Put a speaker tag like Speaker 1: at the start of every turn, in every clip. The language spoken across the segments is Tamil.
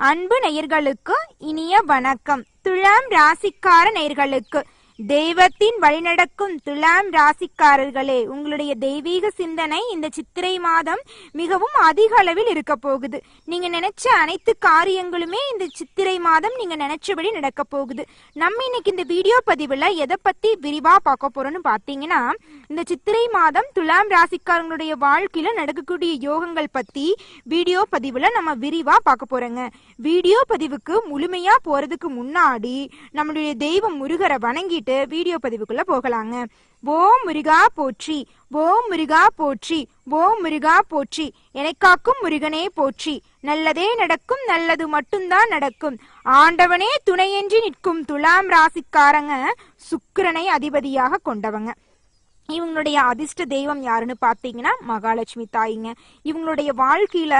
Speaker 1: அன்பு நேயர்களுக்கு இனிய வணக்கம். துலாம் ராசிக்கார நேயர்களுக்கு தெய்வத்தின் வழிநடக்கும் துலாம் ராசிக்காரர்களே உங்களுடைய தெய்வீக சிந்தனை இந்த சித்திரை மாதம் மிகவும் அதிக அளவில் இருக்க போகுது. நீங்க நினைச்ச அனைத்து காரியங்களுமே இந்த சித்திரை மாதம் நீங்க நினைச்சபடி நடக்க போகுது. நம்ம இன்னைக்கு இந்த வீடியோ பதிவுல எதை பத்தி விரிவா பார்க்க போறோம்னு பாத்தீங்கன்னா இந்த சித்திரை மாதம் துலாம் ராசிக்காரங்களுடைய வாழ்க்கையில நடக்கக்கூடிய யோகங்கள் பத்தி வீடியோ பதிவுல நம்ம விரிவா பார்க்க போறோங்க. வீடியோ பதிவுக்கு முழுமையா போறதுக்கு முன்னாடி நம்மளுடைய தெய்வம் முருகரை வணங்கிட்டு வீடியோ பதிவுக்குள்ள போகலாங்க. ஓம் முருகா போற்றி ஓம் முருகா போற்றி ஓம் முருகா போற்றி. எனக்காக்கும் முருகனே போற்றி. நல்லதே நடக்கும் நல்லது மட்டும்தான் நடக்கும். ஆண்டவனே துணையென்றி நிற்கும் துலாம் ராசிக்காரங்க சுக்கிரனை அதிபதியாக கொண்டவங்க. இவங்களுடைய அதிர்ஷ்ட தெய்வம் யாருன்னு பார்த்தீங்கன்னா மகாலட்சுமி தாயிங்க. இவங்களுடைய வாழ்க்கையில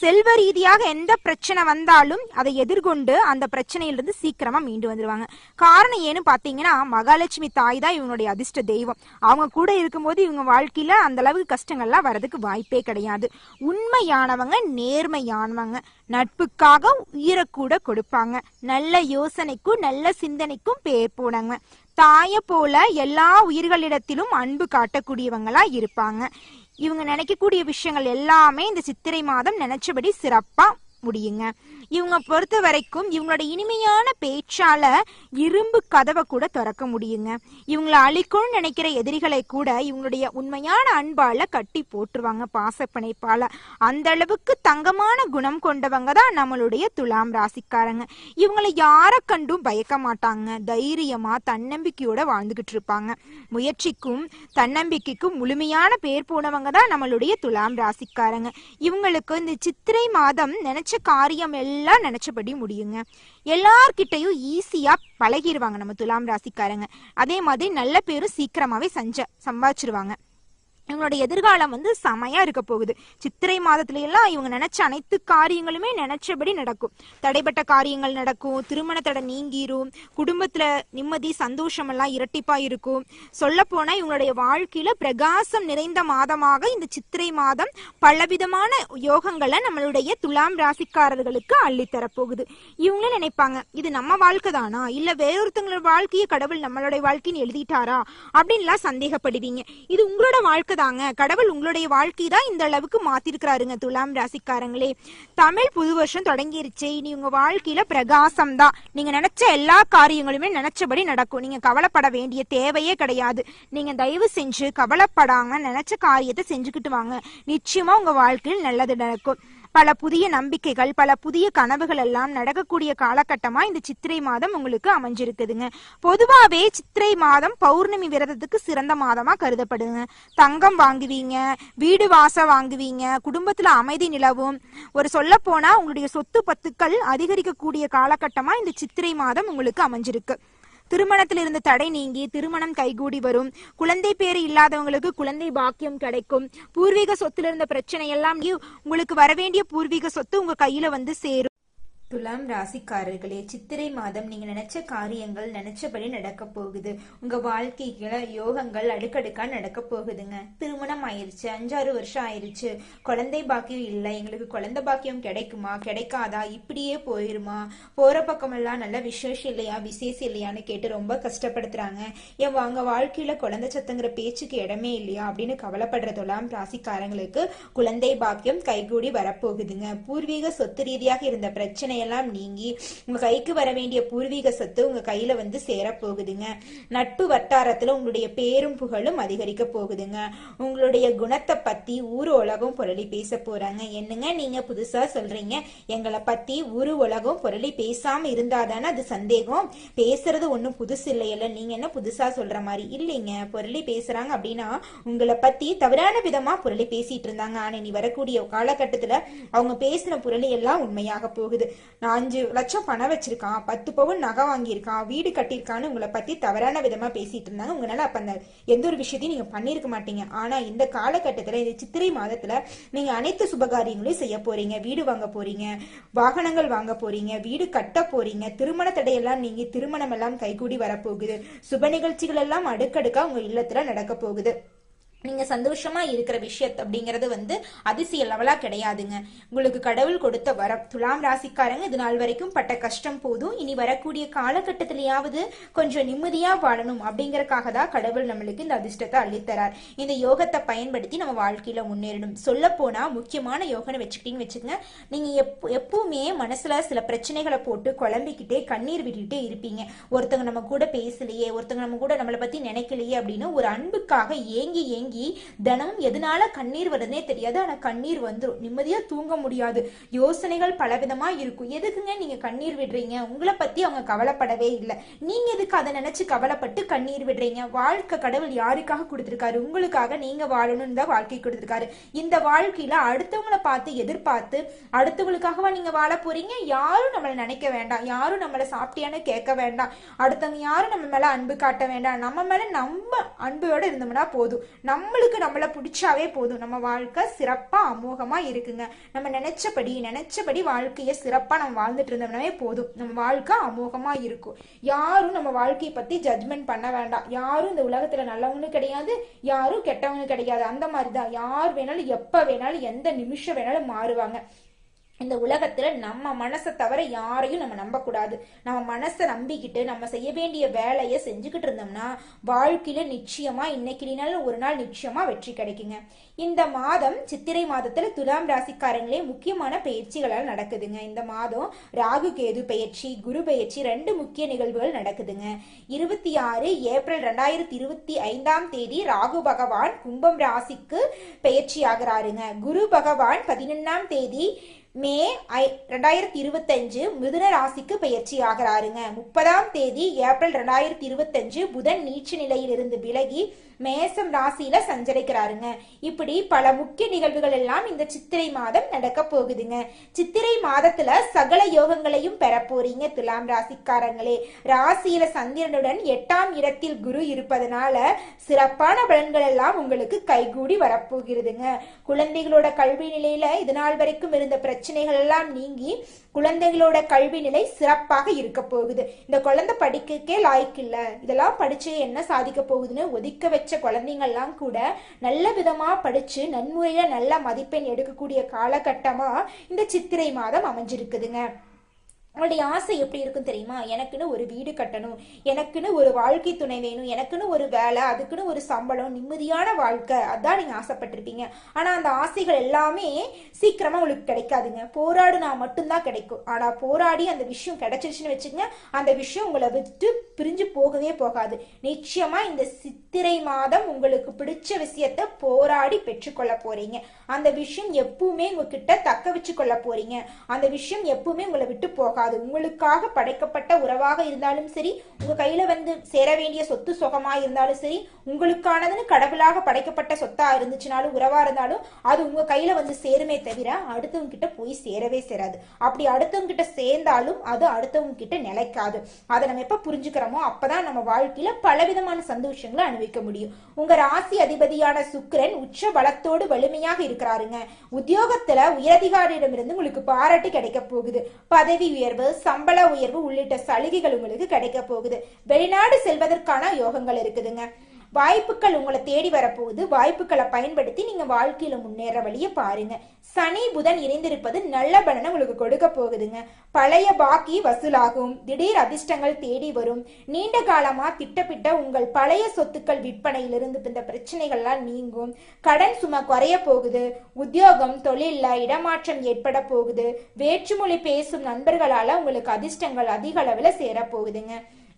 Speaker 1: செல்வ ரீதியாக எந்த பிரச்சனை வந்தாலும் அதை எதிர்கொண்டு அந்த பிரச்சனையிலிருந்து சீக்கிரமா மீண்டு வந்துருவாங்க. காரணம் ஏன்னு பார்த்தீங்கன்னா மகாலட்சுமி தாய் தான் இவங்களுடைய அதிர்ஷ்ட தெய்வம். அவங்க கூட இருக்கும்போது இவங்க வாழ்க்கையில அந்த அளவுக்கு கஷ்டங்கள்லாம் வரதுக்கு வாய்ப்பே கிடையாது. உண்மையானவங்க நேர்மையானவங்க. நட்புக்காக உயிரை கூட கொடுப்பாங்க. நல்ல யோசனைக்கும் நல்ல சிந்தனைக்கும் பேர் போனாங்க. தாய போல எல்லா உயிர்களிடத்திலும் அன்பு காட்டக்கூடியவங்களா இருப்பாங்க. இவங்க நினைக்கக்கூடிய விஷயங்கள் எல்லாமே இந்த சித்திரை மாதம் நினைச்சபடி சிறப்பா முடியுங்க. இவங்க பொறுத்த வரைக்கும் இவங்களோட இனிமையான பேச்சால இரும்பு கதவை கூட திறக்க முடியுங்க. இவங்களை அழிக்கணும்னு நினைக்கிற எதிரிகளை கூட இவங்களுடைய உண்மையான அன்பால கட்டி போட்டுருவாங்க பாசப்பிணைப்பால அந்த அளவுக்கு தங்கமான குணம் கொண்டவங்க தான் நம்மளுடைய துலாம் ராசிக்காரங்க. இவங்களை யாரை கண்டும் பயக்க மாட்டாங்க. தைரியமா தன்னம்பிக்கையோட வாழ்ந்துகிட்டு இருப்பாங்க. முயற்சிக்கும் தன்னம்பிக்கைக்கும் முழுமையான பேர் போனவங்க தான் நம்மளுடைய துலாம் ராசிக்காரங்க. இவங்களுக்கு இந்த சித்திரை மாதம் நினைச்ச காரியம் எல்லாம் எல்லாம் நினைச்சபடி முடியுங்க. எல்லார்கிட்டையும் ஈஸியா பழகிடுவாங்க நம்ம துலாம் ராசிக்காரங்க. அதே மாதிரி நல்ல பேரும் சீக்கிரமாவே சஞ்ச சம்பாதிச்சிருவாங்க. இவங்களோட எதிர்காலம் வந்து செமையா இருக்க போகுது. சித்திரை மாதத்துல எல்லாம் இவங்க நினைச்ச அனைத்து காரியங்களுமே நினைச்சபடி நடக்கும். தடைப்பட்ட காரியங்கள் நடக்கும் திருமண தடை நீங்கிரும் குடும்பத்துல நிம்மதி சந்தோஷம் எல்லாம் இரட்டிப்பா இருக்கும். சொல்ல போனா இவங்களுடைய வாழ்க்கையில பிரகாசம் நிறைந்த மாதமாக இந்த சித்திரை மாதம் பலவிதமான யோகங்களை நம்மளுடைய துலாம் ராசிக்காரர்களுக்கு அள்ளித்தரப்போகுது. இவங்களே நினைப்பாங்க இது நம்ம வாழ்க்கை தானா? இல்ல வேறொருத்தங்களோட வாழ்க்கையை கடவுள் நம்மளுடைய வாழ்க்கைன்னு எழுதிட்டாரா? அப்படின்லாம் சந்தேகப்படுவீங்க. இது உங்களோட வாழ்க்கை தாங்க கடவுள் உங்களுடைய வாழ்க்கை தான் இந்த அளவுக்கு மாத்திருக்கிறாருங்க துலாம் ராசிக்காரங்களே. தமிழ் புது வருஷம் தொடங்கிருச்சு. இனி உங்க வாழ்க்கையில பிரகாசம் தான் நீங்க நினைச்ச எல்லா காரியங்களுமே நினைச்சபடி நடக்கும். நீங்க கவலைப்பட வேண்டிய தேவையே கிடையாது. நீங்க தயவு செஞ்சு கவலைப்படாம நினைச்ச காரியத்தை செஞ்சுக்கிட்டு வாங்க. நிச்சயமா உங்க வாழ்க்கையில் நல்லது நடக்கும். பல புதிய நம்பிக்கைகள் பல புதிய கனவுகள் எல்லாம் நடக்கக்கூடிய காலகட்டமா இந்த சித்திரை மாதம் உங்களுக்கு அமைஞ்சிருக்குதுங்க. பொதுவாவே சித்திரை மாதம் பௌர்ணமி விரதத்துக்கு சிறந்த மாதமா கருதப்படுங்க தங்கம் வாங்குவீங்க வீடு வாச வாங்குவீங்க குடும்பத்துல அமைதி நிலவும். ஒரு சொல்ல போனா உங்களுடைய சொத்து பத்துக்கள் அதிகரிக்கக்கூடிய காலகட்டமா இந்த சித்திரை மாதம் உங்களுக்கு அமைஞ்சிருக்கு. திருமணத்தில் இருந்து தடை நீங்கி திருமணம் கைகூடி வரும். குழந்தை பேரு இல்லாதவங்களுக்கு குழந்தை பாக்கியம் கிடைக்கும். பூர்வீக சொத்துல இருந்த பிரச்சனை எல்லாம் உங்களுக்கு வரவேண்டிய பூர்வீக சொத்து உங்க கையில வந்து சேரும்.
Speaker 2: துலாம் ராசிக்காரர்களே சித்திரை மாதம் நீங்க நினைச்ச காரியங்கள் நினைச்சபடி நடக்க போகுது. உங்க வாழ்க்கையில யோகங்கள் அடுக்கடுக்கா நடக்க போகுதுங்க. திருமணம் ஆயிருச்சு அஞ்சாறு வருஷம் ஆயிருச்சு. குழந்தை பாக்கியம் இல்லை எங்களுக்கு குழந்தை பாக்கியம் கிடைக்குமா கிடைக்காதா இப்படியே போயிருமா? போற பக்கமெல்லாம் நல்ல விசேஷம் இல்லையா விசேஷம் இல்லையான்னு கேட்டு ரொம்ப கஷ்டப்படுத்துறாங்க. என் அவங்க வாழ்க்கையில குழந்தை சத்தங்கிற பேச்சுக்கு இடமே இல்லையா அப்படின்னு கவலைப்படுற துலாம் ராசிக்காரங்களுக்கு குழந்தை பாக்கியம் கைகூடி வரப்போகுதுங்க. பூர்வீக சொத்து ரீதியாக இருந்த பிரச்சனை எல்லாம் நீங்கி உங்க கைக்கு வர வேண்டிய பூர்வீக சொத்து உங்க கையில வந்து சேரப்போகுதுங்க நட்பு வட்டாரத்துல உங்களுடைய பேரும் புகழும் அதிகரிக்க போகுதுங்க. உங்களுடைய குணத்தை பத்தி ஊர் உலகம் புரளி பேச போறாங்க. என்னங்க நீங்க புதுசா சொல்றீங்க? எங்களை பத்தி ஊரு உலகம் புரளி பேசாம இருந்தாதானே அது சந்தேகம்? பேசுறது ஒண்ணும் புதுசு இல்லையல்ல. நீங்க என்ன புதுசா சொல்ற மாதிரி? இல்லைங்க புரளி பேசுறாங்க அப்படின்னா உங்களை பத்தி தவறான விதமா புரளி பேசிட்டு இருந்தாங்க. ஆனா நீ வரக்கூடிய காலகட்டத்துல அவங்க பேசின புரளி எல்லாம் உண்மையாக போகுது. நான் அஞ்சு லட்சம் பணம் வச்சிருக்கான் பத்து பவுன் நகை வாங்கியிருக்கான் வீடு கட்டியிருக்கான்னு உங்களை பத்தி தவறான விதமா பேசிட்டு இருந்தாங்க. உங்களால அப்ப அந்த எந்த ஒரு விஷயத்தையும் நீங்க பண்ணியிருக்க மாட்டீங்க. ஆனா இந்த காலகட்டத்துல இந்த சித்திரை மாதத்துல நீங்க அனைத்து சுபகாரியங்களையும் செய்ய போறீங்க. வீடு வாங்க போறீங்க வாகனங்கள் வாங்க போறீங்க வீடு கட்ட போறீங்க திருமண தடையெல்லாம் நீங்க திருமணம் எல்லாம் கைகூடி வரப்போகுது. சுப நிகழ்ச்சிகள் எல்லாம் அடுக்கடுக்கா உங்க இல்லத்துல நடக்க போகுது. நீங்க சந்தோஷமா இருக்கிற விஷயத் அப்படிங்கிறது வந்து அதிசய லெவலா கிடையாதுங்க. உங்களுக்கு கடவுள் கொடுத்த வரம். துலாம் ராசிக்காரங்க இது நாள் வரைக்கும் பட்ட கஷ்டம் போதும். இனி வரக்கூடிய காலகட்டத்திலேயாவது கொஞ்சம் நிம்மதியா வாழணும் அப்படிங்கறக்காக தான் கடவுள் நம்மளுக்கு இந்த அதிர்ஷ்டத்தை அள்ளித்தரார் இந்த யோகத்தை பயன்படுத்தி நம்ம வாழ்க்கையில முன்னேறணும். சொல்ல போனா முக்கியமான யோகனை வச்சுக்கிட்டீங்கன்னு வச்சுக்கோங்க. நீங்க எப்போ எப்பவுமே மனசுல சில பிரச்சனைகளை போட்டு குழம்பிக்கிட்டே கண்ணீர் விட்டுட்டே இருப்பீங்க. ஒருத்தவங்க நம்ம கூட பேசலையே ஒருத்தவங்க நம்ம கூட நம்மளை பத்தி நினைக்கலையே அப்படின்னு ஒரு அன்புக்காக ஏங்கி ஏங்கி தினமும் எதனால கண்ணீர் வருதுன்னே தெரியாது. ஆனா கண்ணீர் வந்துடும் நிம்மதியா தூங்க முடியாது. யோசனைகள் பலவிதமா இருக்கும். எதுக்குங்க நீங்க கண்ணீர் விடுறீங்க? உங்களை பத்தி அவங்க கவலைப்படவே இல்லை. நீங்க எதுக்கு அதை நினைச்சு கவலைப்பட்டு கண்ணீர் விடுறீங்க? வாழ்க்கை கடவுள் யாருக்காக கொடுத்திருக்காரு? உங்களுக்காக நீங்க வாழணும்னு தான் வாழ்க்கை கொடுத்திருக்காரு. இந்த வாழ்க்கையில அடுத்தவங்களை பார்த்து எதிர்பார்த்து அடுத்தவங்களுக்காகவா நீங்க வாழ போறீங்க? யாரும் நம்மளை நினைக்க வேண்டாம். யாரும் நம்மளை சாப்பிட்டியான்னு கேட்க வேண்டாம். அடுத்தவங்க யாரும் நம்ம மேல அன்பு காட்ட வேண்டாம். நம்ம மேல நம்ம அன்போட இருந்தோம்னா போதும். நம்மளுக்கு நம்மளை பிடிச்சாவே போதும். நம்ம வாழ்க்கை சிறப்பாக அமோகமாக இருக்குங்க. நம்ம நினைச்சபடி நினைச்சபடி வாழ்க்கையை சிறப்பாக நம்ம வாழ்ந்துட்டு இருந்தோம்னாவே போதும். நம்ம வாழ்க்கை அமோகமாக இருக்கும். யாரும் நம்ம வாழ்க்கையை பற்றி ஜட்மெண்ட் பண்ண வேண்டாம். யாரும் இந்த உலகத்தில் நல்லவங்களும் கிடையாது யாரும் கெட்டவங்க கிடையாது. அந்த மாதிரி தான் யார் வேணாலும் எப்போ வேணாலும் எந்த நிமிஷம் வேணாலும் மாறுவாங்க. இந்த உலகத்துல நம்ம மனசை தவிர யாரையும் நம்ம நம்பக்கூடாது. நம்ம மனசை நம்பிக்கிட்டு நம்ம செய்ய வேண்டிய வேலையை செஞ்சுக்கிட்டு இருந்தோம்னா வாழ்க்கையில நிச்சயமா இன்னைக்கு இல்லைனாலும் ஒரு நாள் நிச்சயமா வெற்றி கிடைக்குங்க. இந்த மாதம் சித்திரை மாதத்துல துலாம் ராசிக்காரங்களே முக்கியமான பயிற்சிகளால் நடக்குதுங்க. இந்த மாதம் ராகு கேது பயிற்சி குரு பயிற்சி ரெண்டு முக்கிய நிகழ்வுகள் நடக்குதுங்க. இருபத்தி ஆறு ஏப்ரல் ரெண்டாயிரத்தி இருபத்தி ஐந்தாம் தேதி ராகு பகவான் கும்பம் ராசிக்கு பயிற்சி ஆகிறாருங்க. குரு பகவான் பதினொன்னாம் தேதி மே ஐ ரெண்டாயிரத்தி இருபத்தஞ்சு மிதுன ராசிக்கு பயிற்சி ஆகிறாருங்க. முப்பதாம் தேதி ஏப்ரல் ரெண்டாயிரத்தி இருபத்தஞ்சு புதன் நீச்ச நிலையிலிருந்து விலகி மேசம் ராசியில சஞ்சரிக்கிறாருங்க. இப்படி பல முக்கிய நிகழ்வுகள் எல்லாம் இந்த சித்திரை மாதம் நடக்க போகுதுங்க. சித்திரை மாதத்துல சகல யோகங்களையும் பெற போறீங்க துலாம் ராசிக்காரங்களே. ராசியில சந்திரனுடன் எட்டாம் இடத்தில் குரு இருப்பதனால சிறப்பான பலன்கள் எல்லாம் உங்களுக்கு கைகூடி வரப்போகிறதுங்க. குழந்தைகளோட கல்வி நிலையில இது நாள் வரைக்கும் இருந்த பிரச்சனை பிரச்சனைகள் எல்லாம் நீங்கி குழந்தைகளோட கல்வி நிலை சிறப்பாக இருக்க போகுது. இந்த குழந்தை படிக்கக்கே லாய்க்கு இல்ல. இதெல்லாம் படிச்சு என்ன சாதிக்க போகுதுன்னு ஒதுக்க வச்ச குழந்தைங்கள்லாம் கூட நல்ல விதமா படிச்சு நன்முறையில நல்ல மதிப்பெண் எடுக்கக்கூடிய காலகட்டமா இந்த சித்திரை மாதம் அமைஞ்சிருக்குதுங்க. அவங்களுடைய ஆசை எப்படி இருக்கும் தெரியுமா? எனக்குன்னு ஒரு வீடு கட்டணும் எனக்குன்னு ஒரு வாழ்க்கை துணை வேணும் எனக்குன்னு ஒரு வேலை அதுக்குன்னு ஒரு சம்பளம் நிம்மதியான வாழ்க்கை. அதான் நீங்க ஆசைப்பட்டிருப்பீங்க. ஆனா அந்த ஆசைகள் எல்லாமே சீக்கிரமா உங்களுக்கு கிடைக்காதுங்க. போராடுனா மட்டும்தான் கிடைக்கும். ஆனா போராடி அந்த விஷயம் கிடைச்சிருச்சுன்னு வச்சுக்கோங்க அந்த விஷயம் உங்களை விட்டு பிரிஞ்சு போகவே போகாது. நிச்சயமா இந்த சித்திரை மாதம் உங்களுக்கு பிடிச்ச விஷயத்த போராடி பெற்றுக்கொள்ள போறீங்க. அந்த விஷயம் எப்பவுமே உங்ககிட்ட தக்க வச்சு கொள்ள போறீங்க. அந்த விஷயம் எப்பவுமே உங்களை விட்டு போகாது. உங்களுக்காக படைக்கப்பட்ட உறவாக இருந்தாலும் சரி உங்க கையில வந்து சேர வேண்டிய சொத்து சுகமா இருந்தாலும் சரி உங்களுக்கானதுன்னு கடவுளாக படைக்கப்பட்ட சொத்தா இருந்துச்சுனாலும் உறவா இருந்தாலும் அது உங்க கையில வந்து சேருமே தவிர அடுத்தவங்க கிட்ட போய் சேரவே சேராது. அப்படி அடுத்தவங்க கிட்ட சேர்ந்தாலும் அது அடுத்தவங்க கிட்ட நிலைக்காது. அதை நம்ம எப்ப புரிஞ்சுக்கிறோமோ அப்பதான் நம்ம வாழ்க்கையில பலவிதமான சந்தோஷங்களை அனுபவிக்க முடியும். உங்க ராசி அதிபதியான சுக்கிரன் உச்ச பலத்தோடு வலிமையாக இருக்கிறாருங்க. உத்தியோகத்துல உயரதிகாரியிடமிருந்து உங்களுக்கு பாராட்டு கிடைக்க போகுது. பதவி உயர்வு சம்பள உயர்வு உள்ளிட்ட சலுகைகள் உங்களுக்கு கிடைக்க போகுது. வெளிநாடு செல்வதற்கான யோகங்கள் இருக்குதுங்க. வாய்ப்புகள் உங்களை தேடி வரப்போகுது. வாய்ப்புகளை பயன்படுத்தி நீங்க வாழ்க்கையில முன்னேற வழியை பாருங்க. சனி புதன் இணைந்திருப்பது நல்ல பலனை உங்களுக்கு கொடுக்க போகுதுங்க. பழைய பாக்கி வசூலாகும். திடீர் அதிர்ஷ்டங்கள் தேடி வரும். நீண்ட காலமா திட்டமிட்ட உங்கள் பழைய சொத்துக்கள் விற்பனையிலிருந்து இந்த பிரச்சனைகள்லாம் நீங்கும். கடன் சுமை குறைய போகுது. உத்தியோகம் தொழில்ல இடமாற்றம் ஏற்பட போகுது. வேற்றுமொழி பேசும் நண்பர்களால உங்களுக்கு அதிர்ஷ்டங்கள் அதிக அளவுல சேரப்போகுதுங்க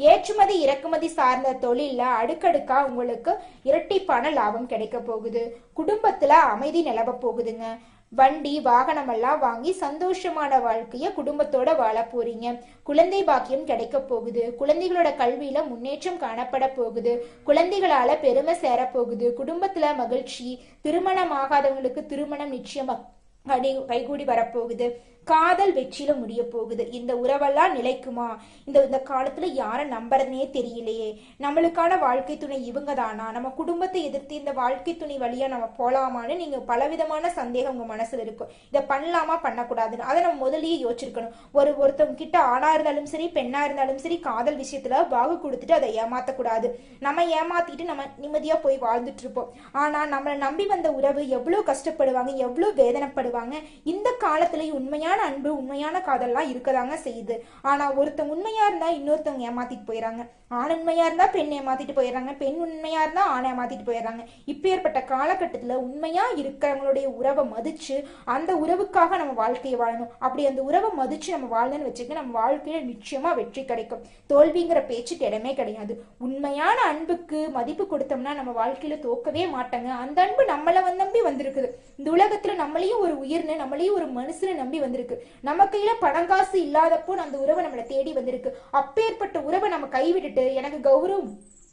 Speaker 2: ஏற்றுமதி இறக்குமதி சார்ந்த தொழிலில் அடுக்கடுக்கா உங்களுக்கு இரட்டிப்பான லாபம் கிடைக்க போகுது. குடும்பத்துல அமைதி நிலவ போகுதுங்க. வண்டி வாகனம் எல்லாம் வாங்கி சந்தோஷமான வாழ்க்கைய குடும்பத்தோட வாழ போறீங்க. குழந்தை பாக்கியம் கிடைக்க போகுது. குழந்தைகளோட கல்வியில முன்னேற்றம் காணப்பட போகுது. குழந்தைகளால பெருமை சேர போகுது. குடும்பத்துல மகிழ்ச்சி திருமணம் ஆகாதவங்களுக்கு திருமணம் நிச்சயம் கைகூடி வரப்போகுது காதல் வெற்றியில முடிய போகுது இந்த உறவெல்லாம் நிலைக்குமா? இந்த இந்த காலத்துல யாரை நம்புறதுனே தெரியலையே. நம்மளுக்கான வாழ்க்கை துணை இவங்க தானா நம்ம குடும்பத்தை எதிர்த்து இந்த வாழ்க்கை துணை வழியா நம்ம போலாமான்னு நீங்க பலவிதமான சந்தேகம் உங்க மனசுல இருக்கும் இதை பண்ணலாமா? பண்ணக்கூடாதுன்னு. அதை நம்ம முதல்லயே யோசிச்சிருக்கணும். ஒரு ஒருத்தவங்க கிட்ட ஆணா இருந்தாலும் சரி பெண்ணா இருந்தாலும் சரி காதல் விஷயத்துல வாகு கொடுத்துட்டு அதை ஏமாத்தக்கூடாது. நம்ம ஏமாத்திட்டு நம்ம நிம்மதியா போய் வாழ்ந்துட்டு இருப்போம் ஆனா நம்மளை நம்பி வந்த உறவு எவ்வளவு கஷ்டப்படுவாங்க எவ்வளவு வேதனைப்படுவாங்க இந்த காலத்துலயும் உண்மையான அன்பு உண்மையான காதல்லாம் இருக்கதாங்க செய்யுது. ஆனா ஒருத்தன் உண்மையா இருந்தா இன்னொருத்தவங்க ஏமாத்திட்டு போயிடறாங்க ஆண் உண்மையா இருந்தா பெண் ஏமாத்திட்டு போயிடறாங்க பெண் உண்மையா இருந்தா ஆணை ஏமாத்திட்டு இப்ப இப்பேற்பட்ட காலகட்டத்துல உண்மையா இருக்கிறவங்களுடைய உறவை மதிச்சு அந்த உறவுக்காக நம்ம வாழ்க்கையை வாழணும். அப்படி அந்த உறவை மதிச்சு நம்ம வாழ்ந்தோன்னு வச்சுக்க நம்ம வாழ்க்கையில நிச்சயமா வெற்றி கிடைக்கும். தோல்விங்கிற பேச்சுக்கு இடமே கிடையாது. உண்மையான அன்புக்கு மதிப்பு கொடுத்தோம்னா நம்ம வாழ்க்கையில தோக்கவே மாட்டாங்க. அந்த அன்பு நம்மளை நம்பி வந்திருக்குது. இந்த உலகத்துல நம்மளையும் ஒரு உயிர்னு நம்மளையும் ஒரு மனுஷனை நம்பி வந்திருக்கு. நம்ம கையில பணம் காசு இல்லாதப்போ அந்த உறவை நம்மளை தேடி வந்திருக்கு. அப்பேற்பட்ட உறவை நம்ம கைவிட்டுட்டு எனக்கு கௌரவம்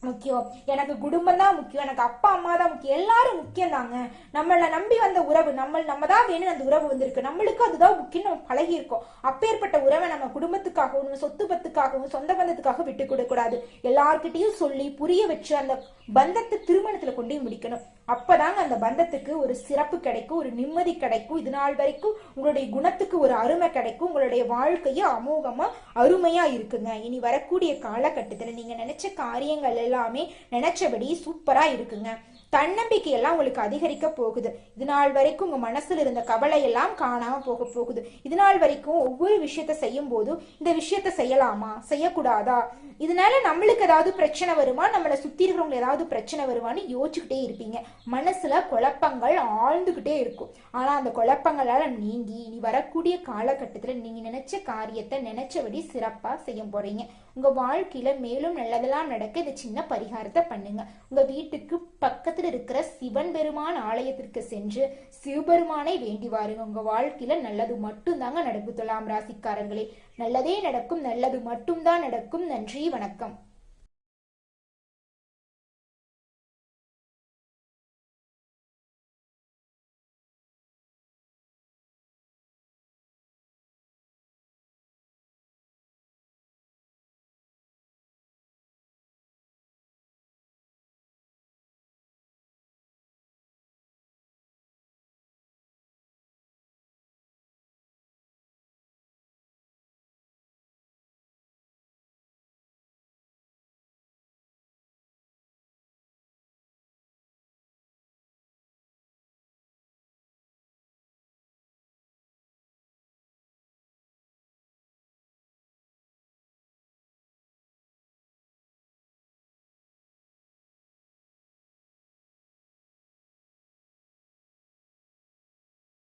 Speaker 2: முக்கியம். எனக்கு குடும்பம் தான் முக்கியம். எனக்கு அப்பா அம்மா தான் முக்கியம். எல்லாரும் முக்கியம் தாங்க நம்மளை நம்பி வந்த உறவு நம்ம நம்ம தான் வேணும் அந்த உறவு வந்திருக்கு. நம்மளுக்கு அதுதான் முக்கியம் நம்ம பழகி இருக்கோம் அப்பேற்பட்ட உறவை நம்ம குடும்பத்துக்காகவும் சொத்து பத்துக்காகவும் சொந்த பந்தத்துக்காக விட்டு கொடுக்க கூடாது எல்லார்கிட்டயும் சொல்லி புரிய வச்சு அந்த பந்தத்தை திருமணத்துல கொண்டு முடிக்கணும். அப்பதாங்க அந்த பந்தத்துக்கு ஒரு சிறப்பு கிடைக்கும் ஒரு நிம்மதி கிடைக்கும். இது நாள் வரைக்கும் உங்களுடைய குணத்துக்கு ஒரு அருமை கிடைக்கும். உங்களுடைய வாழ்க்கையும் அமோகமா அருமையா இருக்குங்க. இனி வரக்கூடிய காலகட்டத்துல நீங்க நினைச்ச காரியங்கள் எல்லாமே நினைச்சபடி சூப்பரா இருக்குங்க. தன்னம்பிக்கை எல்லாம் உங்களுக்கு அதிகரிக்க போகுது. இது நாள் வரைக்கும் உங்க மனசுல இருந்த கவலை எல்லாம் காணாம போக போகுது. இது நாள் வரைக்கும் ஒவ்வொரு விஷயத்த செய்யும் போதும் இந்த விஷயத்த செய்யலாமா? செய்யக்கூடாதா? இதனால நம்மளுக்கு ஏதாவது பிரச்சனை வருமா? நம்மளை சுத்தி இருக்கிறவங்க ஏதாவது பிரச்சனை வருமான்னு யோசிச்சுக்கிட்டே இருப்பீங்க. மனசுல குழப்பங்கள் ஆழ்ந்துகிட்டே இருக்கும். ஆனா அந்த குழப்பங்களால நீங்கி இனி வரக்கூடிய காலகட்டத்துல நீங்க நினைச்ச காரியத்தை நினைச்சபடி சிறப்பா செய்ய போறீங்க. உங்க வாழ்க்கையில மேலும் நல்லதெல்லாம் நடக்க இந்த சின்ன பரிகாரத்தை பண்ணுங்க. உங்க வீட்டுக்கு பக்கத்துல இருக்கிற சிவன் பெருமான் ஆலயத்திற்கு சென்று சிவபெருமானை வேண்டி வாருங்க. உங்க வாழ்க்கையில நல்லது மட்டும்தாங்க நடக்கும் துலாம் ராசிக்காரங்களே நல்லதே நடக்கும் நல்லது மட்டும்தான் நடக்கும். நன்றி வணக்கம்.